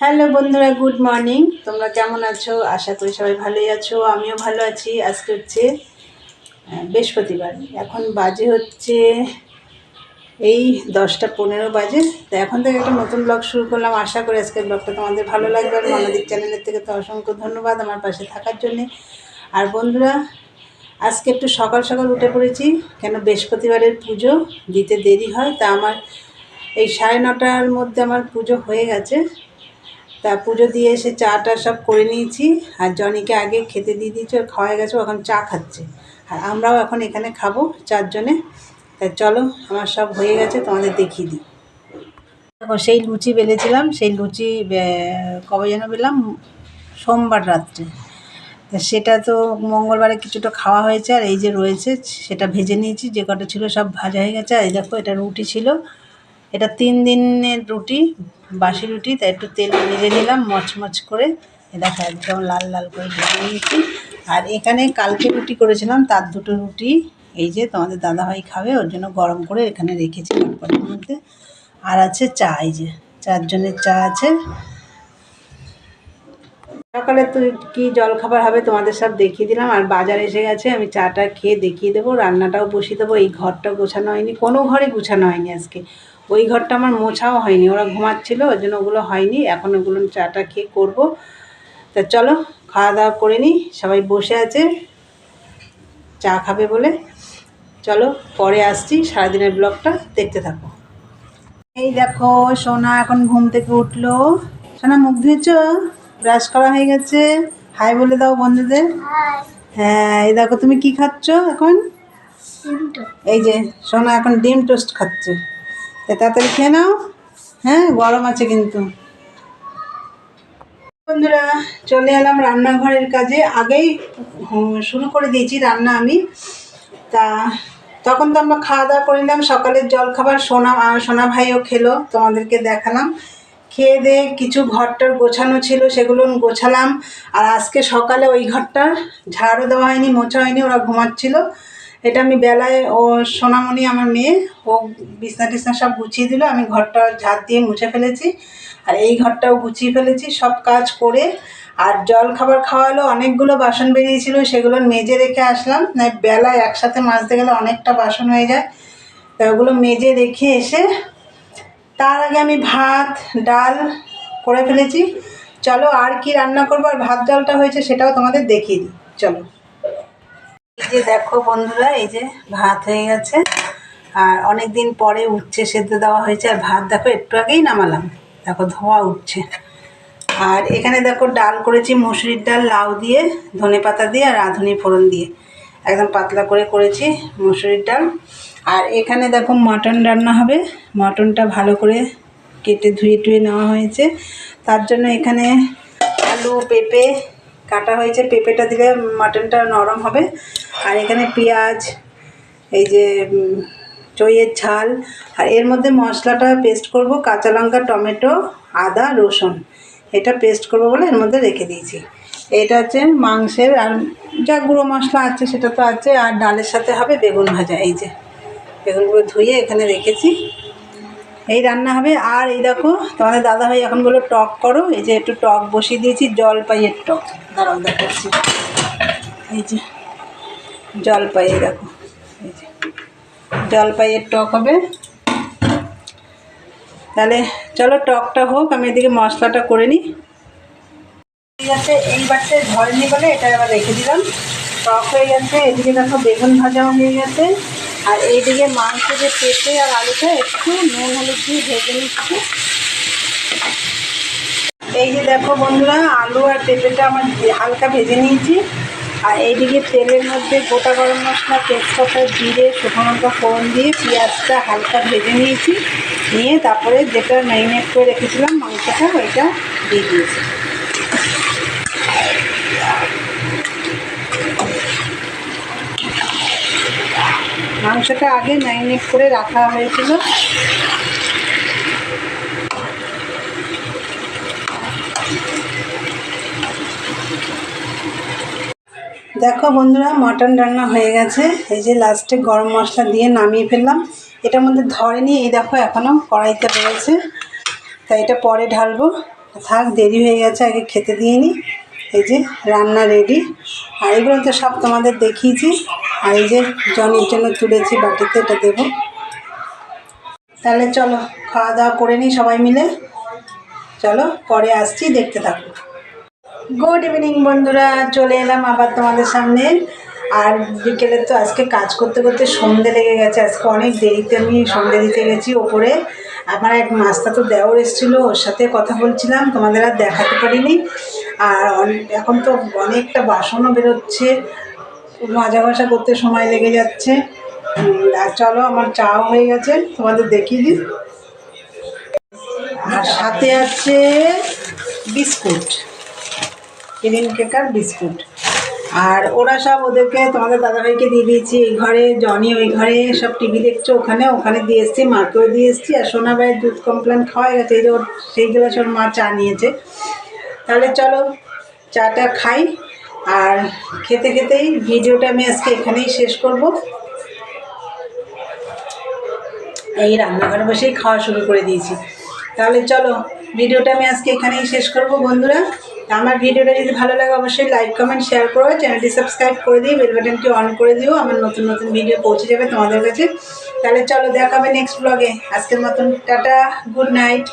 Hello বন্ধুরা, good morning. তোমরা কেমন আছো? আশা করি সবাই ভালোই আছো। আমিও ভালো আছি। আজকে হচ্ছে বৃহস্পতিবার। এখন বাজে হচ্ছে এই দশটা পনেরো বাজে। তো এখন থেকে একটা নতুন ব্লগ শুরু করলাম। আশা করি আজকের ব্লগটা তোমাদের ভালো লাগবে। আর মনোদিক চ্যানেলের থেকে তো অসংখ্য ধন্যবাদ আমার পাশে থাকার জন্যে। আর বন্ধুরা, আজকে একটু সকাল সকাল উঠে পড়েছি, কেন বৃহস্পতিবারের পুজো দিতে দেরি হয়। তা আমার এই সাড়ে নটার মধ্যে আমার পুজো হয়ে গেছে। তা পুজো দিয়ে এসে চাটা সব করে নিয়েছি। আর জনিকে আগে খেতে দিয়ে দিয়েছি, ওর খাওয়া গেছে এখন চা খাচ্ছে। আর আমরাও এখন এখানে খাব চারজনে। তা চলো, আমার সব হয়ে গেছে, তোমাদের দেখিয়ে দিই। দেখো, সেই লুচি বেলেছিলাম, সেই লুচি কবে যেন বেলাম সোমবার রাত্রে। সেটা তো মঙ্গলবারে কিছুটা খাওয়া হয়েছে, আর এই যে রয়েছে, সেটা ভেজে নিয়েছি, যে কটা ছিল সব ভাজা হয়ে গেছে। আর এই দেখো, এটা রুটি ছিল। এটা তিন দিনের রুটি, বাসি রুটি, তাই একটু তেল ভেজে নিলাম, মচমচ করে। দেখো একদম লাল লাল করে ভেজে নিয়েছি। আর এখানে কালকে রুটি করেছিলাম, তার দুটো রুটি। এই যে তোমাদের দাদাভাই খাবে, ওর জন্য গরম করে এখানে রেখেছি পটের মধ্যে। আর আছে চা, এই যে চারজনের চা আছে। সকালে তুই কি জলখাবার হবে তোমাদের সব দেখিয়ে দিলাম, আর বাজার এসে গেছে, আমি চাটা খেয়ে দেখিয়ে দেবো, রান্নাটাও বসিয়ে দেবো, এই ঘরটা গোছানো হয়নি, কোনো ঘরে গোছানো হয়নি আজকে। ওই ঘরটা আমার মোছাও হয়নি ওরা ঘুমাচ্ছিল ওই জন্য ওগুলো হয়নি এখন ওগুলো চাটা খেয়ে করব। তা চলো খাওয়া দাওয়া করে নিই সবাই বসে আছে চা খাবে বলে। চলো পরে আসছি সারাদিনের ব্লগটা দেখতে থাকো। এই দেখো সোনা এখন ঘুম থেকে উঠল। সোনা মুখ ধুয়েছ? ব্রাশ করা হয়ে গেছে? হাই বলে দাও বন্ধুদের। হ্যাঁ এই দেখো তুমি কি খাচ্ছ এখন? এই যে সোনা এখন ডিম টোস্ট খাচ্ছে। তাড়াতাড়ি খেয়ে নাও। হ্যাঁ গরম আছে কিন্তু। বন্ধুরা, চলে এলাম রান্নাঘরের কাজে। আগেই শুরু করে দিয়েছি রান্না আমি। তা তখন তো আমরা খাওয়া দাওয়া করে নিলাম। সকালের জলখাবার সোনা সোনা ভাইও খেলো, তোমাদেরকে দেখালাম। খেয়ে দিয়ে কিছু ঘরটার গোছানো ছিল, সেগুলো গোছালাম। আর আজকে সকালে ওই ঘরটার ঝাড়ও দেওয়া হয়নি, মোছা হয়নি, ওরা ঘুমাচ্ছিল। এটা আমি বেলায়, ও সোনামণি আমার মেয়ে, ও বিছনা টিছনা সব গুছিয়ে দিল, আমি ঘরটা ঝাড় দিয়ে মুছে ফেলেছি। আর এই ঘরটাও গুছিয়ে ফেলেছি, সব কাজ করে। আর জল খাবার খাওয়ালো, অনেকগুলো বাসন বেরিয়েছিল, সেগুলো মেজে রেখে আসলাম। বেলায় একসাথে মাজতে গেলে অনেকটা বাসন হয়ে যায়। তা ওগুলো মেজে রেখে এসে, তার আগে আমি ভাত, ডাল করে ফেলেছি। চলো আর কি রান্না করব, আর ভাত, ডালটা হয়েছে সেটাও তোমাদের দেখিয়ে দিই। চলো। এই যে দেখো বন্ধুরা, এই যে ভাত হয়ে গেছে। আর অনেক দিন পরে উঠছে সেদ্ধ দেওয়া হয়েছে, আর ভাত দেখো, একটু আগেই নামালাম। দেখো, ধোয়া উঠছে। আর এখানে দেখো, ডাল করেছি, মুসুরির ডাল, লাউ দিয়ে, ধনে পাতা দিয়ে, আর রাঁধুনি ফোড়ন দিয়ে। একদম পাতলা করে করেছি মুসুরির ডাল। আর এখানে দেখো, মাটন রান্না হবে। মাটনটা ভালো করে কেটে ধুয়ে টুয়ে নেওয়া হয়েছে। তার জন্য এখানে আলু, পেঁপে কাটা হয়েছে, পেঁপেটা দিলে মাটনটা নরম হবে। আর এখানে পেঁয়াজ, এই যে চইয়ের ঝাল। আর এর মধ্যে মশলাটা পেস্ট করব, কাঁচা লঙ্কা, টমেটো, আদা, রসুন। এটা পেস্ট করব বলে এর মধ্যে রেখে দিয়েছি। এটা হচ্ছে মাংসের, আর যা গুঁড়ো মশলা আছে সেটা তো আছে। আর ডালের সাথে হবে বেগুন ভাজা, এই যে। বেগুনগুলো ধুয়ে এখানে রেখেছি। এই রান্না হবে। আর এই দেখো, তোমাদের দাদাভাই এখন বলো টক করো। এই যে একটু টক বসিয়ে দিয়েছি, জলপাইয়ের টক। দাঁড়াও, দেখাচ্ছি। এই যে জলপাই দেখো। এই যে জলপাইয়ের টক হবে। তাহলে চলো টকটা হোক, আমি এদিকে মশলাটা করে নিই। আছে, এই বাচ্চা ধরেনি বলে এটা আবার রেখে দিলাম। টক হয়ে গেছে, এদিকে দেখো বেগুন ভাজাও হয়ে গেছে। আর এইদিকে মাংস যে পেঁপে আর আলুটা একটু নুন হলুদ দিয়ে ভেজে নিচ্ছি। এই যে দেখো বন্ধুরা, আলু আর পেঁপেটা আমার হালকা ভেজে নিয়েছি। আর এইদিকে তেলের মধ্যে গোটা গরম মশলা, তেজপাতা, জিরে, শুকনো লঙ্কা, ফোড়ন দিয়ে পেঁয়াজটা হালকা ভেজে নিয়েছি। নিয়ে তারপরে যেটা ম্যারিনেট করে রেখেছিলাম, মাংসটা ওইটা দিয়ে দিয়েছি। মাংসটা আগে ম্যারিনেট করে রাখা হয়েছিল। দেখো বন্ধুরা, মটন রান্না হয়ে গেছে। এই যে লাস্টে গরম মশলা দিয়ে নামিয়ে ফেললাম। এটার মধ্যে ধরেনি, এই দেখো এখনও কড়াইতে রয়েছে। তাই এটা পরে ঢালবো। থাক, দেরি হয়ে গেছে, আগে খেতে দিয়ে নিই এই যে রান্না রেডি আর এগুলো তো সব তোমাদের দেখিয়েছি। আর এই যে জনির জন্য তুলেছি বাটিতে, এটা দেবো। তাহলে চলো, খাওয়া দাওয়া করে নিই সবাই মিলে। চলো, পরে আসছি, দেখতে থাকো। গুড ইভিনিং বন্ধুরা, চলে এলাম আবার তোমাদের সামনে। আর বিকেলে তো আজকে কাজ করতে করতে সন্ধে লেগে গেছে। আজকে অনেক দেরিতে আমি সন্ধে দিতে গেছি ওপরে। আমার এক মাস্তা তো দেওর এসেছিল, ওর সাথে কথা বলছিলাম, তোমাদের আর দেখাতে পারিনি। আর এখন তো অনেকটা বাসনও বেরোচ্ছে মাজা ঘষা করতে সময় লেগে যাচ্ছে। আর চলো, আমার চাও হয়ে গেছে, তোমাদের দেখিয়ে দিই। আর সাথে আছে বিস্কুট, ক্রিম কেক আর বিস্কুট। আর ওরা সব ওদেরকে, তোমাদের দাদাভাইকে দিয়ে দিয়েছি, এই ঘরে, জনি ওই ঘরে, সব টিভি দেখছ ওখানে ওখানে দিয়ে এসেছি, মাকেও দিয়ে এসেছি, আর সোনা ভাইয়ের দুধ কমপ্লেন খাওয়া গেছে, এই যে ওর, সেইগুলো ওর মা চা নিয়েছে। তাহলে চলো, চাটা খাই। আর খেতে খেতেই ভিডিওটা আমি আজকে এখানেই শেষ করব। এই রান্নাঘরে বসেই খাওয়া শুরু করে দিয়েছি। তাহলে চলো, ভিডিওটা আমি আজকে এখানেই শেষ করব বন্ধুরা। আমার ভিডিওটা যদি ভালো লাগে অবশ্যই লাইক, কমেন্ট, শেয়ার করো। চ্যানেলটি সাবস্ক্রাইব করে দিই বেল বাটনটি অন করে দিও। আমার নতুন নতুন ভিডিও পৌঁছে যাবে তোমাদের কাছে। তাহলে চলো, দেখাবে নেক্সট ব্লগে আজকের মতন টাটা গুড নাইট